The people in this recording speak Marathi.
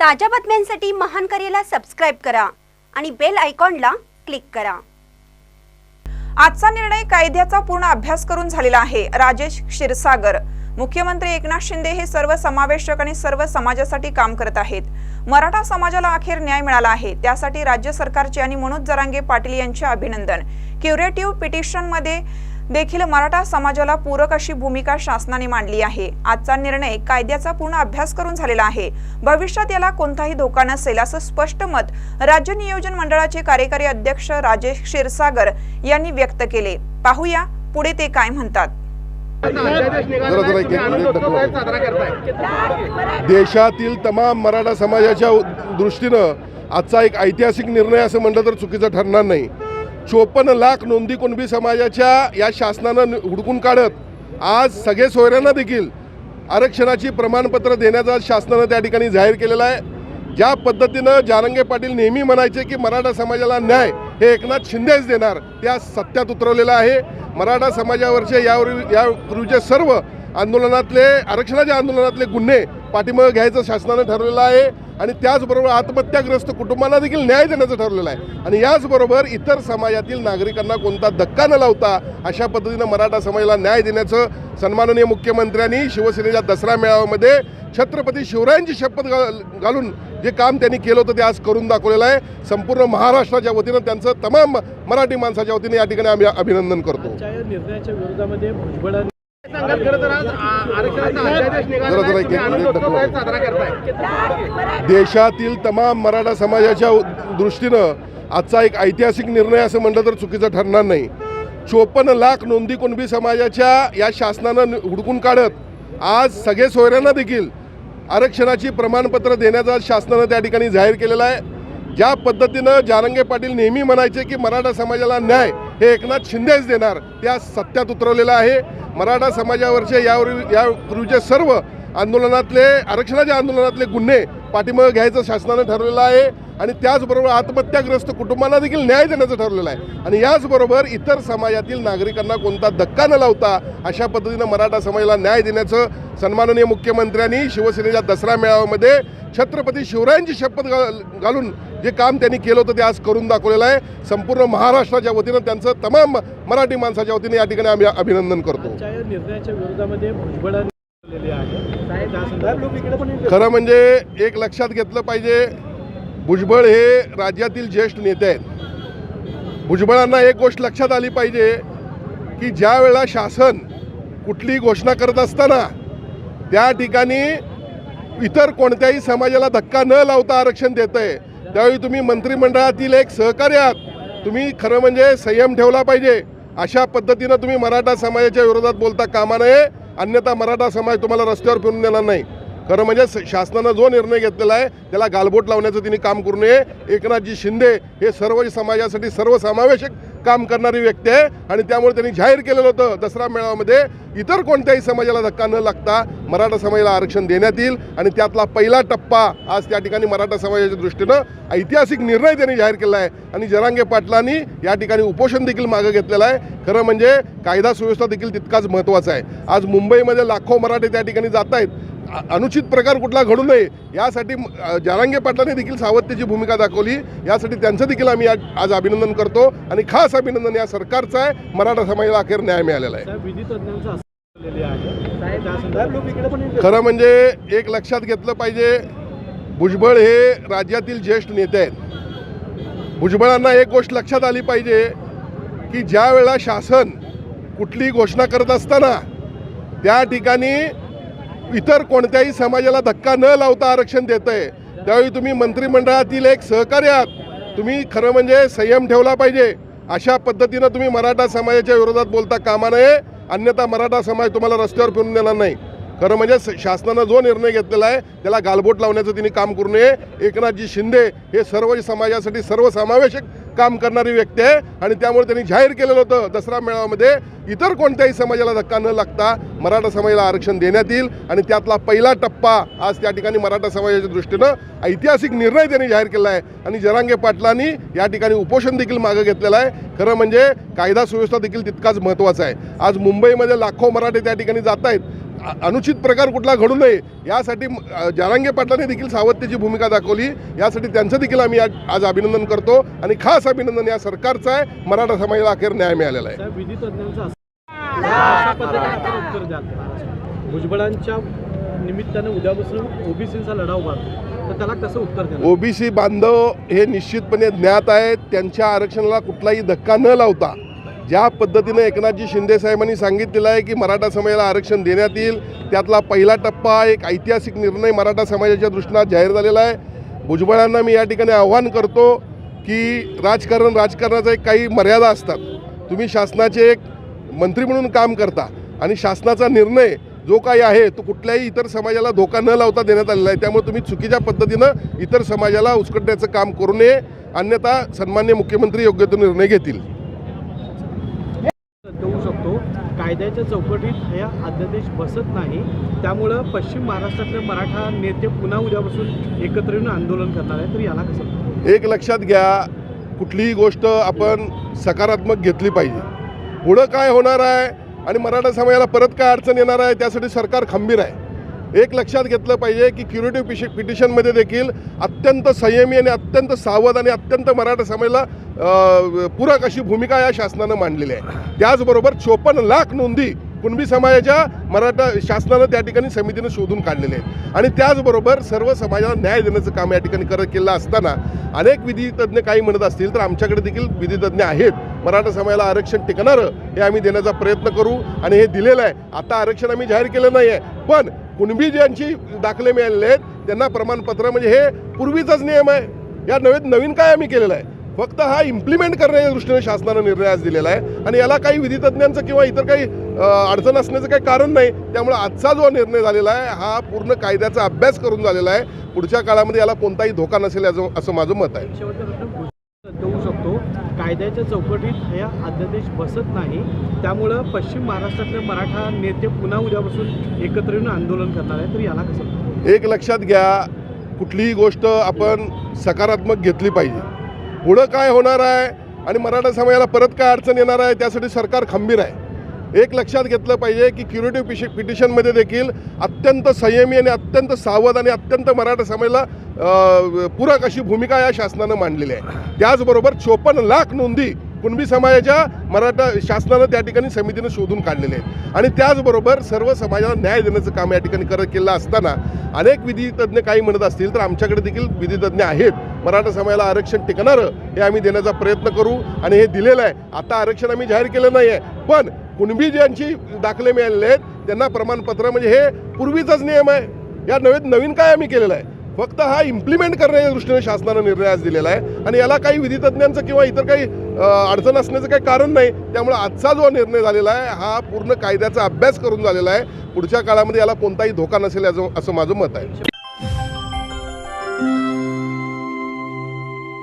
ताज्या बातम्यांसाठी महान करेला सबस्क्राईब करा आणि बेल आयकॉनला क्लिक करा. आजचा निर्णय कायद्याचा पूर्ण अभ्यास करून झालेला आहे. राजेश क्षीरसागर मुख्यमंत्री एकनाथ शिंदे हे सर्व समावेशक आणि सर्व समाजासाठी काम करत आहेत. मराठा समाजाला अखेर न्याय मिळाला आहे. त्यासाठी राज्य सरकारचे आणि मनोज जरांगे पाटील यांचे अभिनंदन. क्युरेटिव्ह पिटिशनमध्ये देखील मराठा समाजाला पूरक अशी भूमिका शासनाने मांडली आहे. आजचा निर्णय कायद्याचा पूर्ण अभ्यास करून झालेला आहे. भविष्यात याला कोणताही धोका नसेल असं स्पष्ट मत राज्य नियोजन मंडळाचे कार्यकारी अध्यक्ष राजेश क्षीरसागर यांनी व्यक्त केले. पाहूया पुढे ते काय म्हणतात. देशातील तमाम मराठा समाजाच्या दृष्टीनं आजचा एक ऐतिहासिक निर्णय असं म्हणलं तर चुकीचं ठरणार नाही. चोपन्न लाख नोंदी कुणबी समाजाच्या या शासनानं हुडकून काढत आज सगळे सोयऱ्यांना देखील आरक्षणाची प्रमाणपत्र देण्याचा शासनानं त्या ठिकाणी जाहीर केलेला आहे. ज्या पद्धतीनं जारंगे पाटील नेहमी म्हणायचे की मराठा समाजाला न्याय हे एकनाथ शिंदेच देणार त्या सत्यात उतरवलेलं आहे. मराठा समाजावरचे यावर यापूर्वीचे सर्व आंदोलनातले आरक्षणाच्या आंदोलनातले गुन्हे पाठिंबा घ्यायचं शासनानं ठरवलेलं आहे. आणि त्याचबरोबर आत्महत्याग्रस्त कुटुंबांना देखील न्याय देण्याचं ठरलेलं आहे. आणि याचबरोबर इतर समाजातील नागरिकांना कोणता धक्का न लावता अशा पद्धतीनं मराठा समाजाला न्याय देण्याचं सन्माननीय मुख्यमंत्र्यांनी शिवसेनेच्या दसरा मेळाव्यामध्ये छत्रपती शिवरायांची शपथ घालून जे काम त्यांनी केलं होतं ते आज करून दाखवलेलं आहे. संपूर्ण महाराष्ट्राच्या वतीनं त्यांचं तमाम मराठी माणसाच्या वतीने या ठिकाणी आम्ही अभिनंदन करतो. निर्णयाच्या विरोधामध्ये भुजबळ देशातील तमाम मराठा समाजाच्या दृष्टीनं आजचा एक ऐतिहासिक निर्णय असं म्हटलं तर चुकीचं ठरणार नाही. चोपन्न लाख नोंदी कुणबी समाजाच्या या शासनानं हुडकून काढत आज सगळे सोयऱ्यांना देखील आरक्षणाची प्रमाणपत्र देण्याचा शासनानं त्या ठिकाणी जाहीर केलेला आहे. ज्या पद्धतीनं जारंगे पाटील नेहमी म्हणायचे की मराठा समाजाला न्याय हे एकनाथ शिंदेच देणार. त्या सत्यात उतरवलेलं आहे. मराठा समाजावरचे यावर यापूर्वीचे सर्व आंदोलनातले आरक्षणाच्या आंदोलनातले गुन्हे पाठिंबा घ्यायचं शासनानं ठरवलेलं आहे. आणि त्याचबरोबर आत्महत्याग्रस्त कुटुंबांना देखील न्याय देण्याचं ठरवलेलं आहे. आणि याचबरोबर इतर समाजातील नागरिकांना कोणता धक्का न लावता अशा पद्धतीनं मराठा समाजाला न्याय देण्याचं सन्माननीय मुख्यमंत्र्यांनी शिवसेनेच्या दसरा मेळाव्यामध्ये छत्रपती शिवरायांची शपथ घालून जे काम त्यांनी केलं होतं ते आज करून दाखवलेलं आहे. संपूर्ण महाराष्ट्राच्या वतीनं त्यांचं तमाम मराठी माणसाच्या वतीने या ठिकाणी आम्ही अभिनंदन करतो. निर्णयाच्या विरोधामध्ये खरं म्हणजे एक लक्षात घेतलं पाहिजे भुजबळ हे राज्यातील ज्येष्ठ नेते आहेत. भुजबळांना एक गोष्ट लक्षात आली पाहिजे की ज्या वेळेला शासन कुठली घोषणा करत असताना त्या ठिकाणी इतर कोणत्याही समाजाला धक्का न लावता आरक्षण देत आहे त्यावेळी तुम्ही मंत्रिमंडळातील एक सहकार्य आहात. तुम्ही खरं म्हणजे संयम ठेवला पाहिजे. अशा पद्धतीनं तुम्ही मराठा समाजाच्या विरोधात बोलता कामा नये अन्यथा मराठा समाज तुम्हाला रस्त्यावर फिरून देणार नाही. खरं म्हणजे स- शासनानं जो निर्णय घेतलेला आहे त्याला गालबोट लावण्याचं तिने काम करू नये. एकनाथजी शिंदे हे सर्व समाजासाठी सर्वसमावेशक काम करणारी व्यक्ती आहे आणि त्यामुळे त्यांनी जाहीर केलेलं होतं दसरा मेळाव्यामध्ये. इतर कोणत्याही समाजाला धक्का न लागता मराठा समाजाला आरक्षण देण्यात येईल आणि त्यातला पहिला टप्पा आज त्या ठिकाणी मराठा समाजाच्या दृष्टीनं ऐतिहासिक निर्णय त्यांनी जाहीर केला आहे. आणि जरांगे पाटलांनी या ठिकाणी उपोषण देखील मागं घेतलेलं आहे. खरं म्हणजे कायदा सुव्यवस्था देखील तितकाच महत्त्वाचा आहे. आज मुंबईमध्ये लाखो मराठे त्या ठिकाणी जात आहेत. अनुचित प्रकार कुठला घडू नये यासाठी जारांगे पाटलांनी देखील सावधतेची भूमिका दाखवली. यासाठी त्यांचं देखील आम्ही आज अभिनंदन करतो आणि खास अभिनंदन या सरकारचं आहे. मराठा समाजाला अखेर न्याय मिळालेला आहे. खरं म्हणजे एक लक्षात घेतलं पाहिजे भुजबळ हे राज्यातील ज्येष्ठ नेते आहेत. भुजबळांना एक गोष्ट लक्षात आली पाहिजे की ज्या वेळेला शासन कुठली घोषणा करत असताना त्या ठिकाणी इतर कोणत्याही समाजाला धक्का न लावता आरक्षण देत आहे त्यावेळी तुम्ही मंत्रिमंडळातील एक सहकार्य आहात. तुम्ही खरं म्हणजे संयम ठेवला पाहिजे. अशा पद्धतीनं तुम्ही मराठा समाजाच्या विरोधात बोलता कामा नये. अन्यथा मराठा समाज तुम्हाला रस्त्यावर फिरून देणार नाही. खरं म्हणजे शासनानं जो निर्णय घेतलेला आहे त्याला गालबोट लावण्याचं तिने काम करू नये. एकनाथजी शिंदे हे सर्व समाजासाठी सर्वसमावेशक काम करणारी व्यक्ती आहे आणि त्यामुळे त्यांनी जाहीर केलेलं होतं दसरा मेळाव्यामध्ये. इतर कोणत्याही समाजाला धक्का न लागता मराठा समाजाला आरक्षण देण्यात येईल आणि त्यातला पहिला टप्पा आज त्या ठिकाणी मराठा समाजाच्या दृष्टीनं ऐतिहासिक निर्णय त्यांनी जाहीर केला आहे. आणि जरांगे पाटलांनी या ठिकाणी उपोषण देखील मागं घेतलेलं आहे. खरं म्हणजे कायदा सुव्यवस्था देखील तितकाच महत्त्वाचा आहे. आज मुंबईमध्ये लाखो मराठे त्या ठिकाणी जात आहेत. अनुचित प्रकार कुठला घडू नये यासाठी जारांगे पाटलांनी देखील सावधतेची भूमिका दाखवली. यासाठी त्यांचं देखील आम्ही आज अभिनंदन करतो. आणि खास अभिनंदन या सरकारचं आहे. मराठा समाजाला अखेर न्याय मिळालेला आहे. भुजबळांच्या निमित्तानं उद्यापासून ओबीसीचा लढा उभारतो तर त्याला कसं उत्तर ओबीसी बांधव हे निश्चितपणे ज्ञात आहेत. त्यांच्या आरक्षणाला कुठलाही धक्का न लावता ज्या पद्धतीनं एकनाथजी शिंदे साहेबांनी सांगितलेलं आहे की मराठा समाजाला आरक्षण देण्यात येईल त्यातला पहिला टप्पा एक ऐतिहासिक निर्णय मराठा समाजाच्या दृष्टीनं जाहीर झालेला आहे. भुजबळांना मी या ठिकाणी आव्हान करतो की राजकारण राजकारणाचा एक काही मर्यादा असतात. तुम्ही शासनाचे एक मंत्री म्हणून काम करता आणि शासनाचा निर्णय जो काही आहे तो कुठल्याही इतर समाजाला धोका न लावता देण्यात आलेला आहे. त्यामुळे तुम्ही चुकीच्या पद्धतीनं इतर समाजाला उचकटण्याचं काम करू नये. अन्यथा सन्मान्य मुख्यमंत्री योग्य तो निर्णय घेतील. कायद्याच्या चौकटीत ह्या अध्यादेश बसत नाही. त्यामुळं पश्चिम महाराष्ट्रातले मराठा नेते पुन्हा उद्यापासून एकत्र येऊन आंदोलन करणार आहे तर याला कसं एक लक्षात घ्या कुठलीही गोष्ट आपण सकारात्मक घेतली पाहिजे. पुढं काय होणार आहे आणि मराठा समाजाला परत काय अडचण येणार आहे त्यासाठी सरकार खंबीर आहे. एक लक्षात घेतलं पाहिजे की क्युरेटिव्ह पिश पिटिशनमध्ये देखील अत्यंत संयमी आणि अत्यंत सावध आणि अत्यंत मराठा समाजाला पूरक अशी भूमिका या शासनानं मांडलेली आहे. त्याचबरोबर चोपन्न लाख नोंदी कुणबी समाजाच्या मराठा शासनानं त्या ठिकाणी समितीनं शोधून काढलेले आहेत. आणि त्याचबरोबर सर्व समाजाला न्याय देण्याचं काम या ठिकाणी करत केलं असताना अनेक विधितज्ञ काही म्हणत असतील तर आमच्याकडे देखील विधितज्ञ आहेत. मराठा समाजाला आरक्षण टिकणारं हे आम्ही देण्याचा प्रयत्न करू आणि हे दिलेलं आहे. आता आरक्षण आम्ही जाहीर केलं नाही आहे पण कुणबी ज्यांची दाखले मिळालेले आहेत त्यांना प्रमाणपत्र म्हणजे हे पूर्वीचाच नियम आहे. या नवे नवीन काय आम्ही केलेलं आहे? फक्त हा इम्प्लिमेंट करण्याच्या दृष्टीने शासनानं निर्णय आज दिलेला आहे. आणि याला काही विधी तज्ज्ञांचं किंवा इतर काही अडचण असण्याचं काही कारण नाही. त्यामुळे आजचा जो निर्णय झालेला आहे हा पूर्ण कायद्याचा अभ्यास करून झालेला आहे. पुढच्या काळामध्ये याला कोणताही धोका नसेल याचं असं माझं मत आहे. कायद्याच्या चौकटीत ह्या अध्यादेश बसत नाही. त्यामुळं पश्चिम महाराष्ट्रातले मराठा नेते पुन्हा उद्यापासून एकत्र येऊन आंदोलन करणार आहे तर याला कसं एक लक्षात घ्या कुठलीही गोष्ट आपण सकारात्मक घेतली पाहिजे. पुढं काय होणार आहे आणि मराठा समाजाला परत काय अडचण येणार आहे त्यासाठी सरकार खंबीर आहे. एक लक्षात घेतलं पाहिजे की क्युरेटिव्ह पिश पिटिशनमध्ये देखील अत्यंत संयमी आणि अत्यंत सावध आणि अत्यंत मराठा समाजाला पूरक अशी भूमिका या शासनानं मांडलेली आहे. त्याचबरोबर चोपन्न लाख नोंदी कुणबी समाजाच्या मराठा शासनानं त्या ठिकाणी समितीनं शोधून काढलेले आहेत. आणि त्याचबरोबर सर्व समाजाला न्याय देण्याचं काम या ठिकाणी करत केलं असताना अनेक विधितज्ञ काही म्हणत असतील तर आमच्याकडे देखील विधितज्ञ आहेत. मराठा समाजाला आरक्षण टिकणारं हे आम्ही देण्याचा प्रयत्न करू आणि हे दिलेलं आहे. आता आरक्षण आम्ही जाहीर केलं नाही आहे पण कुणबी ज्यांची दाखले मिळालेले आहेत त्यांना प्रमाणपत्र म्हणजे हे पूर्वीचाच नियम आहे. या नवे नवीन काय आम्ही केलेलं आहे? फक्त हा इम्प्लिमेंट करण्याच्या दृष्टीने शासनानं निर्णय आज दिलेला आहे. आणि याला काही विधी तज्ज्ञांचं किंवा इतर काही अडचण असण्याचं काही कारण नाही. त्यामुळे आजचा जो निर्णय झालेला आहे हा पूर्ण कायद्याचा अभ्यास करून झालेला आहे. पुढच्या काळामध्ये याला कोणताही धोका नसेल याचं असं माझं मत आहे.